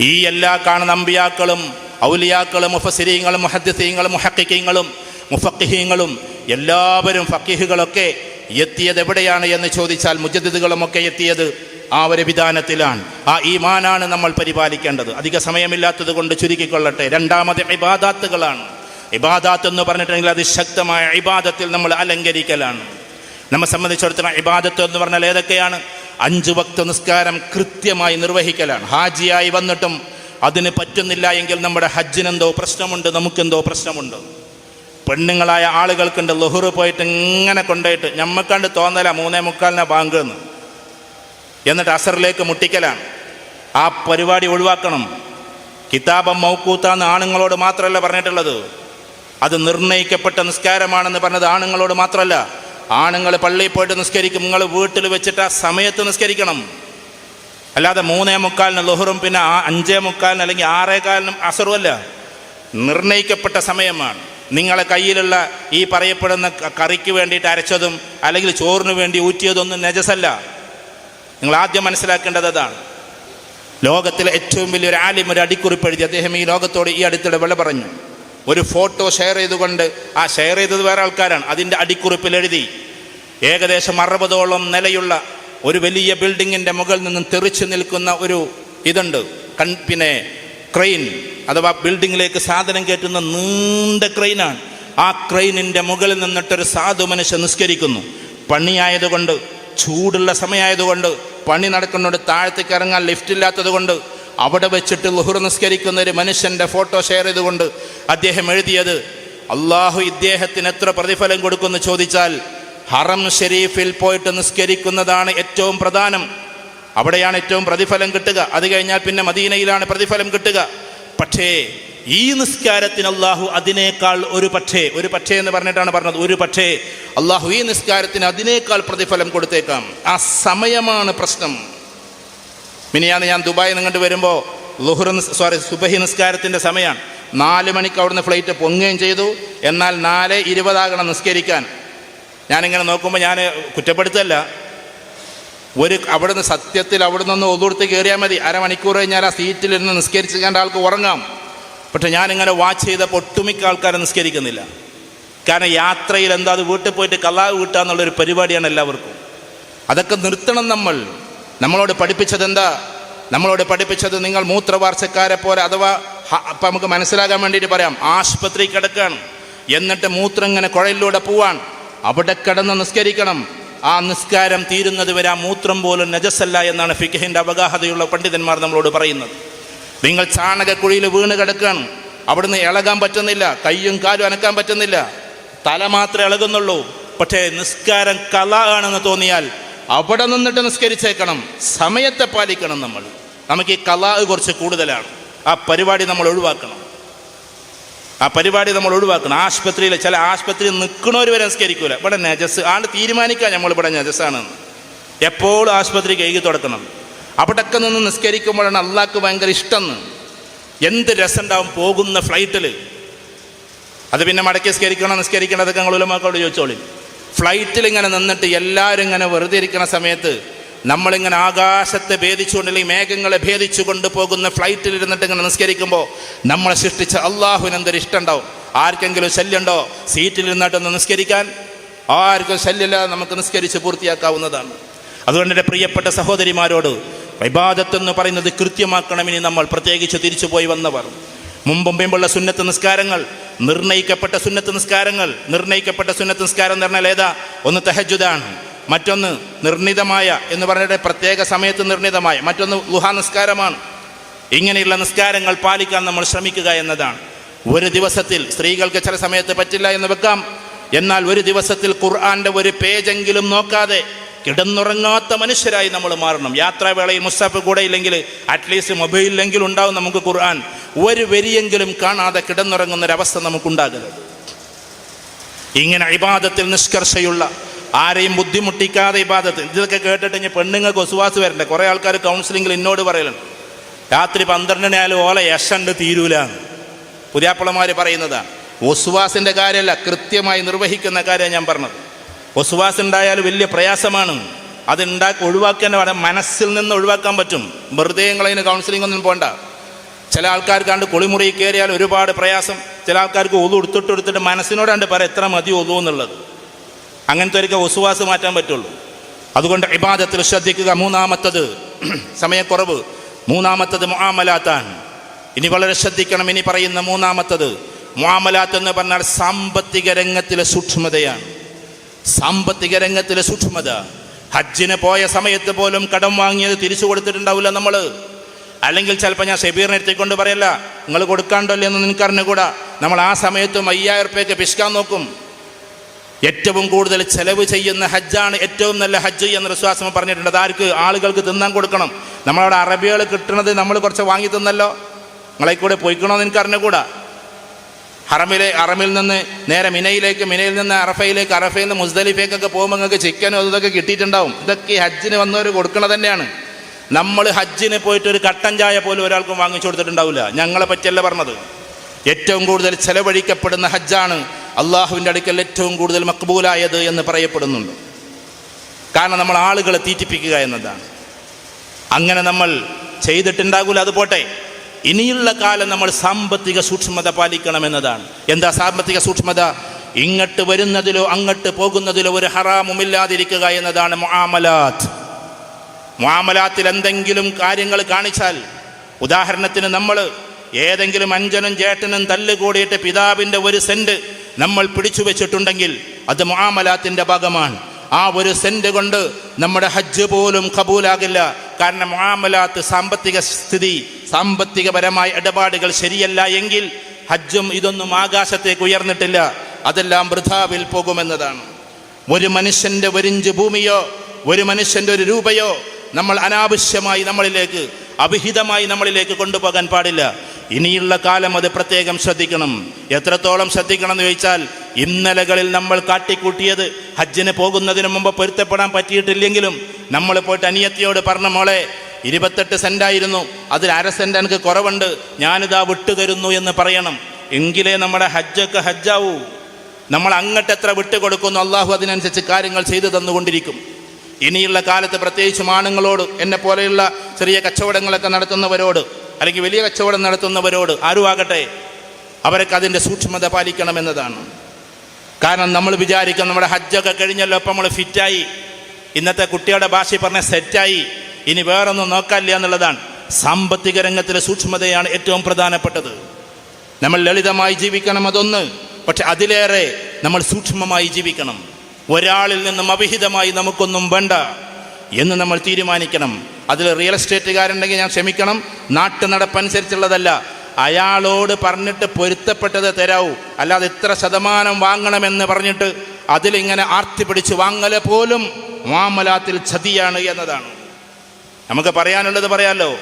ഈ എല്ലാ കാണുന്ന അമ്പിയാക്കളും ഔലിയാക്കളും മുഫസിരീങ്ങളും മുഹദ്സീങ്ങളും മുഹക്കിക്കീങ്ങളും മുഫക്കിഹീങ്ങളും എല്ലാവരും ഫക്കീഹുകളൊക്കെ എത്തിയത് എവിടെയാണ് എന്ന് ചോദിച്ചാൽ മുജദ്ദിദുകളുമൊക്കെ എത്തിയത് ആ ഒരു വിധാനത്തിലാണ്. ആ ഈമാനാണ് നമ്മൾ പരിപാലിക്കേണ്ടത്. അധിക സമയമില്ലാത്തത് കൊണ്ട് ചുരുക്കിക്കൊള്ളട്ടെ. രണ്ടാമത് ഇബാദാത്തുകളാണ്. ഇബാദാത്ത് എന്ന് പറഞ്ഞിട്ടുണ്ടെങ്കിൽ അതിശക്തമായ ഇബാദത്തിൽ നമ്മൾ അലങ്കരിക്കലാണ്. നമ്മെ സംബന്ധിച്ചിടത്തോളം ഇബാദത്ത് എന്ന് പറഞ്ഞാൽ ഏതൊക്കെയാണ്? അഞ്ച് വക്ത നിസ്കാരം കൃത്യമായി നിർവഹിക്കലാണ്. ഹാജിയായി വന്നിട്ടും അതിന് പറ്റുന്നില്ല എങ്കിൽ നമ്മുടെ ഹജ്ജിനെന്തോ പ്രശ്നമുണ്ട് നമുക്കെന്തോ പ്രശ്നമുണ്ട്. പെണ്ണുങ്ങളായ ആളുകൾക്കുണ്ട്. ലഹുറ് പോയിട്ട് ഇങ്ങനെ കൊണ്ടുപോയിട്ട് ഞമ്മക്കണ്ട് തോന്നല മൂന്നേ മുക്കാലിനെ ബാങ്ക് എന്ന് എന്നിട്ട് അസറിലേക്ക് മുട്ടിക്കലാണ്. ആ പരിപാടി ഒഴിവാക്കണം. കിതാബം മൗക്കൂത്താന്ന് ആണുങ്ങളോട് മാത്രമല്ല പറഞ്ഞിട്ടുള്ളത്. അത് നിർണയിക്കപ്പെട്ട നിസ്കാരമാണെന്ന് പറഞ്ഞത് ആണുങ്ങളോട് മാത്രമല്ല ആണുങ്ങൾ പള്ളിയിൽ പോയിട്ട് നിസ്കരിക്കും. നിങ്ങൾ വീട്ടിൽ വെച്ചിട്ട് ആ സമയത്ത് നിസ്കരിക്കണം. അല്ലാതെ മൂന്നേ മുക്കാലിന് ലൊഹറും പിന്നെ ആ അഞ്ചേ മുക്കാലിന് അല്ലെങ്കിൽ ആറേ കാലിനും അസറുമല്ല നിർണയിക്കപ്പെട്ട സമയമാണ്. നിങ്ങളെ കയ്യിലുള്ള ഈ പറയപ്പെടുന്ന കറിക്ക് വേണ്ടിയിട്ട് അരച്ചതും അല്ലെങ്കിൽ ചോറിന് വേണ്ടി ഊറ്റിയതൊന്നും നജസല്ല. നിങ്ങൾ ആദ്യം മനസ്സിലാക്കേണ്ടത് അതാണ്. ലോകത്തിലെ ഏറ്റവും വലിയൊരു ആലിം ഒരു അടിക്കുറിപ്പ് അദ്ദേഹം ഈ ലോകത്തോട് ഈ അടുത്തിടെ വിള പറഞ്ഞു. ഒരു ഫോട്ടോ ഷെയർ ചെയ്തുകൊണ്ട് ആ ഷെയർ ചെയ്തത് വേറെ ആൾക്കാരാണ്. അതിന്റെ അടിക്കുറിപ്പിൽ എഴുതി ഏകദേശം അറുപതോളം നിലയുള്ള ഒരു വലിയ ബിൽഡിങ്ങിന്റെ മുകളിൽ നിന്നും തെറിച്ചു നിൽക്കുന്ന ഒരു ഇതുണ്ട്. കൺ പിന്നെ ക്രെയിൻ അഥവാ ബിൽഡിങ്ങിലേക്ക് സാധനം കയറ്റുന്ന നീണ്ട ക്രെയിനാണ്. ആ ക്രെയിനിന്റെ മുകളിൽ നിന്നിട്ടൊരു സാധു മനുഷ്യൻ നിസ്കരിക്കുന്നു. പണിയായതുകൊണ്ട് ചൂടുള്ള സമയമായതുകൊണ്ട് പണി നടക്കുന്നുണ്ട് താഴത്തേക്ക് ഇറങ്ങാൻ ലിഫ്റ്റ് കൊണ്ട് അവിടെ വെച്ചിട്ട് ലുഹുർ നിസ്കരിക്കുന്ന ഒരു മനുഷ്യന്റെ ഫോട്ടോ ഷെയർ ചെയ്തുകൊണ്ട് അദ്ദേഹം എഴുതിയത് അള്ളാഹു ഇദ്ദേഹത്തിന് എത്ര പ്രതിഫലം കൊടുക്കുമെന്ന് ചോദിച്ചാൽ ഹറം ഷെരീഫിൽ പോയിട്ട് നിസ്കരിക്കുന്നതാണ് ഏറ്റവും പ്രധാനം. അവിടെയാണ് ഏറ്റവും പ്രതിഫലം കിട്ടുക. അത് കഴിഞ്ഞാൽ പിന്നെ മദീനയിലാണ് പ്രതിഫലം കിട്ടുക. പക്ഷേ ഈ നിസ്കാരത്തിന് അള്ളാഹു അതിനേക്കാൾ ഒരു പക്ഷേ ഒരു പക്ഷേ എന്ന് പറഞ്ഞിട്ടാണ് പറഞ്ഞത് ഒരു പക്ഷേ. അള്ളാഹു ഈ നിസ്കാരത്തിന് അതിനേക്കാൾ പ്രതിഫലം കൊടുത്തേക്കാം. ആ സമയമാണ് പ്രശ്നം. മിനിയാന്ന് ഞാൻ ദുബായിൽ നിങ്ങോട്ട് വരുമ്പോൾ ലുഹുർ സോറി സുബഹി നിസ്കാരത്തിന്റെ സമയമാണ് നാല് മണിക്ക് അവിടുന്ന് ഫ്ലൈറ്റ് പൊങ്ങുകയും ചെയ്തു. എന്നാൽ നാല് ഇരുപതാകണം നിസ്കരിക്കാൻ. ഞാനിങ്ങനെ നോക്കുമ്പോൾ ഞാൻ കുറ്റപ്പെടുത്തല്ല. ഒരു അവിടുന്ന് സത്യത്തിൽ അവിടെ നിന്ന് ഒതുർത്ത് കയറിയാൽ മതി. അരമണിക്കൂർ കഴിഞ്ഞാൽ ആ സീറ്റിലിരുന്ന് നിസ്കരിച്ച് കണ്ട ആൾക്ക് ഉറങ്ങാം. പക്ഷെ ഞാനിങ്ങനെ വാച്ച് ചെയ്തപ്പോൾ ഒട്ടുമിക്ക ആൾക്കാരെ നിസ്കരിക്കുന്നില്ല. കാരണം യാത്രയിൽ എന്താ അത് വീട്ടിൽ പോയിട്ട് കള്ളാവ് വീട്ടുക എന്നുള്ളൊരു പരിപാടിയാണ് എല്ലാവർക്കും. അതൊക്കെ നിർത്തണം നമ്മൾ. നമ്മളോട് പഠിപ്പിച്ചത് എന്താ നമ്മളോട് പഠിപ്പിച്ചത് നിങ്ങൾ മൂത്രവാർച്ചക്കാരെ പോലെ അഥവാ അപ്പം നമുക്ക് മനസ്സിലാകാൻ വേണ്ടിയിട്ട് പറയാം. ആശുപത്രി കിടക്കാണ്. എന്നിട്ട് മൂത്രം ഇങ്ങനെ കുഴലിലൂടെ പോവാൻ അവിടെ കിടന്ന് നിസ്കരിക്കണം. ആ നിസ്കാരം തീരുന്നത് വരെ ആ മൂത്രം പോലും നജസല്ല എന്നാണ് ഫിഖഹിന്റെ അവഗാഹതയുള്ള പണ്ഡിതന്മാർ നമ്മളോട് പറയുന്നത്. നിങ്ങൾ ചാണകക്കുഴിയിൽ വീണ് കിടക്കുകയാണ് അവിടുന്ന് ഇളകാൻ പറ്റുന്നില്ല. കയ്യും കാലും അനക്കാൻ പറ്റുന്നില്ല. തല മാത്രമേ ഇളകുന്നുള്ളൂ. പക്ഷേ നിസ്കാരം കല ആണെന്ന് തോന്നിയാൽ അവിടെ നിന്നിട്ട് നിസ്കരിച്ചേക്കണം. സമയത്തെ പാലിക്കണം നമ്മൾ. നമുക്ക് ഈ കലാ കുറച്ച് കൂടുതലാണ്. ആ പരിപാടി നമ്മൾ ഒഴിവാക്കണം. ആ പരിപാടി നമ്മൾ ഒഴിവാക്കണം. ആശുപത്രിയിൽ ചില ആശുപത്രിയിൽ നിൽക്കണവർ വരെ നിസ്കരിക്കൂല. ഇവിടെ നജസ് ആണ് തീരുമാനിക്കുക നമ്മൾ ഇവിടെ നജസാണെന്ന് എപ്പോഴും ആശുപത്രി കഴുകി തുടക്കണം. അവിടെയൊക്കെ നിന്ന് നിസ്കരിക്കുമ്പോഴാണ് അള്ളാഹ്ക്ക് ഭയങ്കര ഇഷ്ടം. എന്ത് രസമുണ്ടാവും പോകുന്ന ഫ്ലൈറ്റിൽ അത് പിന്നെ മടക്കി നിസ്കരിക്കണം നിസ്കരിക്കണം അതൊക്കെ ഞങ്ങൾ ഉലമാക്കളോട് ചോദിച്ചോളി. ഫ്ലൈറ്റിൽ ഇങ്ങനെ നിന്നിട്ട് എല്ലാവരും ഇങ്ങനെ വെറുതെ ഇരിക്കുന്ന സമയത്ത് നമ്മളിങ്ങനെ ആകാശത്തെ ഭേദിച്ചുകൊണ്ട് അല്ലെങ്കിൽ മേഘങ്ങളെ ഭേദിച്ചുകൊണ്ട് പോകുന്ന ഫ്ലൈറ്റിൽ ഇരുന്നിട്ട് ഇങ്ങനെ നിസ്കരിക്കുമ്പോൾ നമ്മളെ സൃഷ്ടിച്ച അള്ളാഹുവിന് എന്തൊരു ഇഷ്ടമുണ്ടാവും? ആർക്കെങ്കിലും ശല്യമുണ്ടോ? സീറ്റിൽ ഇരുന്നിട്ടൊന്ന് നിസ്കരിക്കാൻ? ആർക്കും ശല്യമില്ലാതെ നമുക്ക് നിസ്കരിച്ച് പൂർത്തിയാക്കാവുന്നതാണ്. അതുകൊണ്ട് എന്റെ പ്രിയപ്പെട്ട സഹോദരിമാരോട് വിവാദത്തെന്ന് പറയുന്നത് കൃത്യമാക്കണമെന്ന് നമ്മൾ പ്രത്യേകിച്ച് തിരിച്ചു പോയി വന്നവർ. മുമ്പും പിമ്പുള്ള സുന്നത്ത് നിസ്കാരങ്ങൾ നിർണയിക്കപ്പെട്ട സുന്നത്ത് നിസ്കാരങ്ങൾ നിർണയിക്കപ്പെട്ട സുന്നത്ത് നിസ്കാരം എന്ന് പറഞ്ഞാൽ ഏതാ? ഒന്ന് തെഹജുദാണ് മറ്റൊന്ന് നിർണിതമായ എന്ന് പറഞ്ഞിട്ട് പ്രത്യേക സമയത്ത് നിർണിതമായ മറ്റൊന്ന് ലുഹാ നിസ്കാരമാണ്. ഇങ്ങനെയുള്ള നിസ്കാരങ്ങൾ പാലിക്കാൻ നമ്മൾ ശ്രമിക്കുക എന്നതാണ്. ഒരു ദിവസത്തിൽ സ്ത്രീകൾക്ക് ചില സമയത്ത് പറ്റില്ല എന്ന് വെക്കാം. എന്നാൽ ഒരു ദിവസത്തിൽ ഖുർആന്റെ ഒരു പേജെങ്കിലും നോക്കാതെ കിടന്നുറങ്ങാത്ത മനുഷ്യരായി നമ്മൾ മാറണം. യാത്രാവേളയിൽ മുസ്താഫ് കൂടെ ഇല്ലെങ്കിൽ അറ്റ്ലീസ്റ്റ് മൊബൈലിലെങ്കിലും ഉണ്ടാവും നമുക്ക് ഖുർആൻ. ഒരു വരിയെങ്കിലും കാണാതെ കിടന്നുറങ്ങുന്നൊരവസ്ഥ നമുക്കുണ്ടാകരുത്. ഇങ്ങനെ ഇബാദത്തിൽ നിഷ്കർഷയുള്ള ആരെയും ബുദ്ധിമുട്ടിക്കാതെ ഇബാദത്ത്. ഇതൊക്കെ കേട്ടിട്ട് ഇനി പെണ്ണുങ്ങൾക്ക് ഒസുവാസ് വരണ്ടേ? കുറേ ആൾക്കാർ കൗൺസിലിംഗിൽ എന്നോട് പറയലുണ്ട് രാത്രി പന്ത്രണ്ടിനായാലും ഓല യശണ്ട് തീരൂല പുതിയാപ്പിളമാർ പറയുന്നതാണ് ഒസുവാസിന്റെ കാര്യമല്ല കൃത്യമായി നിർവഹിക്കുന്ന കാര്യം ഞാൻ പറഞ്ഞത്. ഒസുവാസ് ഉണ്ടായാൽ വലിയ പ്രയാസമാണ്. അത് ഉണ്ടാക്കി ഒഴിവാക്കാൻ മനസ്സിൽ നിന്ന് ഒഴിവാക്കാൻ പറ്റും. വെറുതെ നിങ്ങളതിന് കൗൺസിലിംഗ് ഒന്നും പോണ്ട. ചില ആൾക്കാർക്കാണ്ട് കുളിമുറി കയറിയാൽ ഒരുപാട് പ്രയാസം. ചില ആൾക്കാർക്ക് ഒതു എടുത്തിട്ട് എടുത്തിട്ട് മനസ്സിനോടാണ്ട് പറ എത്ര മതി ഒതു എന്നുള്ളത്. അങ്ങനത്തെ ഒരിക്കൽ ഒസുവാസ് മാറ്റാൻ പറ്റുള്ളൂ. അതുകൊണ്ട് ഇബാദത്തിൽ ശ്രദ്ധിക്കുക. മൂന്നാമത്തത് സമയക്കുറവ്. മൂന്നാമത്തത് മുആമലാത്താണ് ഇനി വളരെ ശ്രദ്ധിക്കണം. ഇനി പറയുന്ന മൂന്നാമത്തത് മുആമലാത്ത് എന്ന് പറഞ്ഞാൽ സാമ്പത്തിക രംഗത്തിലെ സൂക്ഷ്മതയാണ്. സാമ്പത്തിക രംഗത്തിലെ സൂക്ഷ്മത. ഹജ്ജിന് പോയ സമയത്ത് പോലും കടം വാങ്ങിയത് തിരിച്ചു കൊടുത്തിട്ടുണ്ടാവില്ല നമ്മൾ അല്ലെങ്കിൽ ചിലപ്പോൾ ഞാൻ ഷെബീറിനെ എത്തിക്കൊണ്ട് പറയല്ല നിങ്ങൾ കൊടുക്കാണ്ടല്ലോ എന്ന് നിനക്ക് അറിഞ്ഞുകൂടാ നമ്മൾ ആ സമയത്തും അയ്യായിരം റുപ്യക്ക് പിശുക്കാൻ നോക്കും. ഏറ്റവും കൂടുതൽ ചെലവ് ചെയ്യുന്ന ഹജ്ജാണ് ഏറ്റവും നല്ല ഹജ്ജ് എന്ന് വിശ്വാസം പറഞ്ഞിട്ടുണ്ട്. അതാർക്ക് ആളുകൾക്ക് തിന്നാൻ കൊടുക്കണം. നമ്മളവിടെ അറബികൾ കിട്ടുന്നത് നമ്മൾ കുറച്ച് വാങ്ങി തിന്നല്ലോ. നിങ്ങളെ കൂടെ പോയിക്കണമെന്ന് എനിക്ക് അറിഞ്ഞുകൂടാ ഹറമിലെ അറമിൽ നിന്ന് നേരെ മിനയിലേക്ക് മിനയിൽ നിന്ന് അറഫയിലേക്ക് അറഫയിൽ നിന്ന് മുസ്ദലിഫേക്കൊക്കെ പോകുമ്പോൾ നിങ്ങൾക്ക് ചിക്കനും ഇതൊക്കെ കിട്ടിയിട്ടുണ്ടാവും. ഇതൊക്കെ ഹജ്ജിന് വന്നവർ കൊടുക്കുന്നത് തന്നെയാണ്. നമ്മൾ ഹജ്ജിന് പോയിട്ട് ഒരു കട്ടൻ ചായ പോലും ഒരാൾക്കും വാങ്ങിച്ചു കൊടുത്തിട്ടുണ്ടാവില്ല. ഞങ്ങളെ പറ്റിയല്ല പറഞ്ഞത്. ഏറ്റവും കൂടുതൽ ചെലവഴിക്കപ്പെടുന്ന ഹജ്ജാണ് അള്ളാഹുവിന്റെ അടുക്കൽ ഏറ്റവും കൂടുതൽ മക്ബൂലായത് എന്ന് പറയപ്പെടുന്നുണ്ട്. കാരണം നമ്മൾ ആളുകളെ തീറ്റിപ്പിക്കുക എന്നതാണ്. അങ്ങനെ നമ്മൾ ചെയ്തിട്ടുണ്ടാകില്ല അത് പോട്ടെ. ഇനിയുള്ള കാലം നമ്മൾ സാമ്പത്തിക സൂക്ഷ്മത പാലിക്കണം പാലിക്കണമെന്നതാണ് എന്താ സാമ്പത്തിക സൂക്ഷ്മത? ഇങ്ങോട്ട് വരുന്നതിലോ അങ്ങോട്ട് പോകുന്നതിലോ ഒരു ഹറാമുമില്ലാതിരിക്കുക എന്നതാണ് മുആമലാത്ത്. മുആമലാത്തിൽ എന്തെങ്കിലും കാര്യങ്ങൾ കാണിച്ചാൽ ഉദാഹരണത്തിന് നമ്മൾ ഏതെങ്കിലും അഞ്ചനും ചേട്ടനും തല്ലുകൂടിയിട്ട് പിതാവിന്റെ ഒരു സെന്റ് നമ്മൾ പിടിച്ചു വെച്ചിട്ടുണ്ടെങ്കിൽ അത് മുആമലാത്തിന്റെ ഭാഗമാണ്. ആ ഒരു സെന്റ് കൊണ്ട് നമ്മുടെ ഹജ്ജ് പോലും കബൂലാകില്ല. കാരണം മുആമലാത്ത് സാമ്പത്തിക സ്ഥിതി സാമ്പത്തികപരമായ ഇടപാടുകൾ ശരിയല്ല എങ്കിൽ ഹജ്ജും ഇതൊന്നും ആകാശത്തേക്ക് ഉയർന്നിട്ടില്ല. അതെല്ലാം വൃഥാവിൽ പോകുമെന്നതാണ്. ഒരു മനുഷ്യന്റെ ഒരിഞ്ച് ഭൂമിയോ ഒരു മനുഷ്യന്റെ ഒരു രൂപയോ നമ്മൾ അനാവശ്യമായി നമ്മളിലേക്ക് അഭിഹിതമായി നമ്മളിലേക്ക് കൊണ്ടുപോകാൻ പാടില്ല. ഇനിയുള്ള കാലം അത് പ്രത്യേകം ശ്രദ്ധിക്കണം. എത്രത്തോളം ശ്രദ്ധിക്കണം എന്ന് ചോദിച്ചാൽ ഇന്നലകളിൽ നമ്മൾ കാട്ടിക്കൂട്ടിയത് ഹജ്ജിന് പോകുന്നതിന് മുമ്പ് പൊരുത്തപ്പെടാൻ പറ്റിയിട്ടില്ലെങ്കിലും നമ്മൾ പോയിട്ട് അനിയത്തിയോട് പറഞ്ഞ മോളെ ഇരുപത്തെട്ട് സെന്റായിരുന്നു അതിൽ അര സെന്റ് എനിക്ക് കുറവുണ്ട്. ഞാനിതാ വിട്ടുതരുന്നു എന്ന് പറയണം. എങ്കിലേ നമ്മുടെ ഹജ്ജൊക്കെ ഹജ്ജാവൂ. നമ്മൾ അങ്ങോട്ട് എത്ര വിട്ടുകൊടുക്കുന്നു അള്ളാഹു അതിനനുസരിച്ച് കാര്യങ്ങൾ ചെയ്തു തന്നുകൊണ്ടിരിക്കും. ഇനിയുള്ള കാലത്ത് പ്രത്യേകിച്ചും ആണുങ്ങളോട് എന്നെ പോലെയുള്ള ചെറിയ കച്ചവടങ്ങളൊക്കെ നടത്തുന്നവരോട് അല്ലെങ്കിൽ വലിയ കച്ചവടം നടത്തുന്നവരോട് ആരും ആകട്ടെ അവരൊക്കെ അതിന്റെ സൂക്ഷ്മത പാലിക്കണമെന്നതാണ് കാരണം നമ്മൾ വിചാരിക്കും നമ്മുടെ ഹജ്ജൊക്കെ കഴിഞ്ഞല്ലോ അപ്പം നമ്മൾ ഫിറ്റായി ഇന്നത്തെ കുട്ടികളുടെ ഭാഷ പറഞ്ഞ സെറ്റായി ഇനി വേറൊന്നും നോക്കാനില്ല എന്നുള്ളതാണ്. സാമ്പത്തിക രംഗത്തിലെ സൂക്ഷ്മതയാണ് ഏറ്റവും പ്രധാനപ്പെട്ടത്. നമ്മൾ ലളിതമായി ജീവിക്കണം അതൊന്ന് പക്ഷെ അതിലേറെ നമ്മൾ സൂക്ഷ്മമായി ജീവിക്കണം. ഒരാളിൽ നിന്നും അവിഹിതമായി നമുക്കൊന്നും വേണ്ട എന്ന് നമ്മൾ തീരുമാനിക്കണം. അതിൽ റിയൽ എസ്റ്റേറ്റുകാരുണ്ടെങ്കിൽ ഞാൻ ക്ഷമിക്കണം നാട്ടു നടപ്പനുസരിച്ചുള്ളതല്ല. അയാളോട് പറഞ്ഞിട്ട് പൊരുത്തപ്പെട്ടത് തരാവൂ. അല്ലാതെ ഇത്ര ശതമാനം വാങ്ങണമെന്ന് പറഞ്ഞിട്ട് അതിലിങ്ങനെ ആർത്തി പിടിച്ച് വാങ്ങല പോലും മാമലാത്തിൽ ചതിയാണ് എന്നതാണ്. നമുക്ക് പറയാനുള്ളത് പറയാമല്ലോ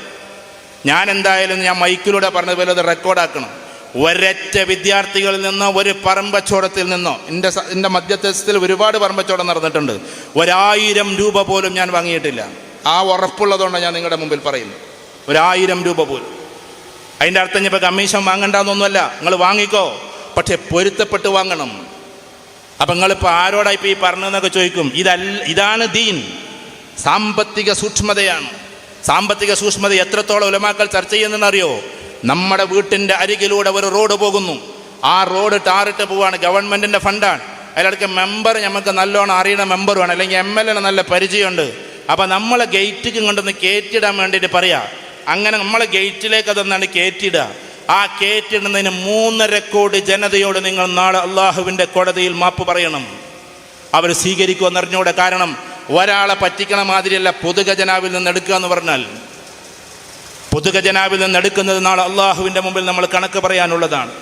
ഞാൻ എന്തായാലും ഞാൻ മൈക്കിലൂടെ പറഞ്ഞതുപോലെ അത് റെക്കോർഡാക്കണം ഒരറ്റ വിദ്യാർത്ഥികളിൽ നിന്നോ ഒരു പറമ്പച്ചോടത്തിൽ നിന്നോ എന്റെ എന്റെ മധ്യസ്ഥത്തിൽ ഒരുപാട് പറമ്പച്ചോടം നടന്നിട്ടുണ്ട്. ഒരായിരം രൂപ പോലും ഞാൻ വാങ്ങിയിട്ടില്ല. ആ ഉറപ്പുള്ളതുകൊണ്ട് ഞാൻ നിങ്ങളുടെ മുമ്പിൽ പറയുന്നു ഒരായിരം രൂപ പോലും. അതിന്റെ അർത്ഥം ഇപ്പോൾ കമ്മീഷൻ വാങ്ങണ്ടെന്നൊന്നുമല്ല. നിങ്ങൾ വാങ്ങിക്കോ. പക്ഷെ പൊരുത്തപ്പെട്ട് വാങ്ങണം. അപ്പം നിങ്ങളിപ്പോൾ ആരോടായിപ്പോൾ ഈ പറഞ്ഞതെന്നൊക്കെ ചോദിക്കും. ഇതല്ല ഇതാണ് ദീൻ. സാമ്പത്തിക സൂക്ഷ്മതയാണ്. സാമ്പത്തിക സൂക്ഷ്മത എത്രത്തോളം ഉലമാക്കൾ ചർച്ച ചെയ്യുന്നതെന്നറിയോ? നമ്മുടെ വീട്ടിന്റെ അരികിലൂടെ ഒരു റോഡ് പോകുന്നു. ആ റോഡ് ടാറിട്ട് പോവാണ് ഗവൺമെന്റിന്റെ ഫണ്ടാണ്. അതിലിടയ്ക്ക് മെമ്പർ നമുക്ക് നല്ലോണം അറിയുന്ന മെമ്പറുമാണ്. അല്ലെങ്കിൽ എം എൽ എ നല്ല പരിചയമുണ്ട്. അപ്പോൾ നമ്മളെ ഗേറ്റിക്ക് കൊണ്ടൊന്ന് കയറ്റിടാൻ വേണ്ടിയിട്ട് പറയാ. അങ്ങനെ നമ്മളെ ഗേറ്റിലേക്ക് അതൊന്നാണ് കയറ്റിടുക ആ കയറ്റിടുന്നതിന് മൂന്നര കോടി ജനതയോട് നിങ്ങൾ നാളെ അള്ളാഹുവിന്റെ കോടതിയിൽ മാപ്പ് പറയണം. അവർ സ്വീകരിക്കുമെന്നറിഞ്ഞൂടെ കാരണം ഒരാളെ പറ്റിക്കണ മാതിരിയല്ല പൊതുഖജനാവിൽ നിന്ന് എടുക്കുക എന്ന് പറഞ്ഞാൽ. പൊതുഖജനാവിൽ നിന്ന് എടുക്കുന്നത് നാളെ അള്ളാഹുവിന്റെ മുമ്പിൽ നമ്മൾ കണക്ക് പറയാനുള്ളതാണ്.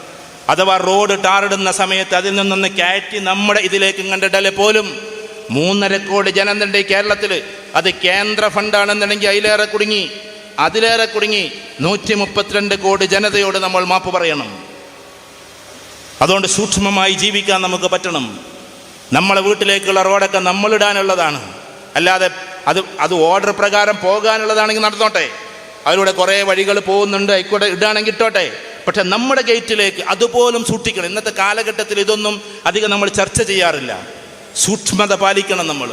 അഥവാ റോഡ് ടാറിടുന്ന സമയത്ത് അതിൽ നിന്നൊന്ന് കയറ്റി നമ്മുടെ ഇതിലേക്ക് കണ്ടിട്ടല്ലേ പോലും മൂന്നര കോടി ജനതന്റെ കേരളത്തിൽ. അത് കേന്ദ്ര ഫണ്ടാണെന്നുണ്ടെങ്കിൽ അതിലേറെ കുടുങ്ങി. അതിലേറെ കുടുങ്ങി നൂറ്റി മുപ്പത്തിരണ്ട് കോടി ജനതയോട് നമ്മൾ മാപ്പ് പറയണം. അതുകൊണ്ട് സൂക്ഷ്മമായി ജീവിക്കാൻ നമുക്ക് പറ്റണം. നമ്മളെ വീട്ടിലേക്കുള്ള റോഡൊക്കെ നമ്മളിടാനുള്ളതാണ്. അല്ലാതെ അത് അത് ഓർഡർ പ്രകാരം പോകാനുള്ളതാണെങ്കിൽ നടന്നോട്ടെ. അതിലൂടെ കുറേ വഴികൾ പോകുന്നുണ്ട് ആയിക്കോട്ടെ ഇടാണെങ്കിൽ ഇട്ടോട്ടെ. പക്ഷെ നമ്മുടെ ഗേറ്റിലേക്ക് അതുപോലും സൂക്ഷിക്കണം. ഇന്നത്തെ കാലഘട്ടത്തിൽ ഇതൊന്നും അധികം നമ്മൾ ചർച്ച ചെയ്യാറില്ല. സൂക്ഷ്മത പാലിക്കണം നമ്മൾ.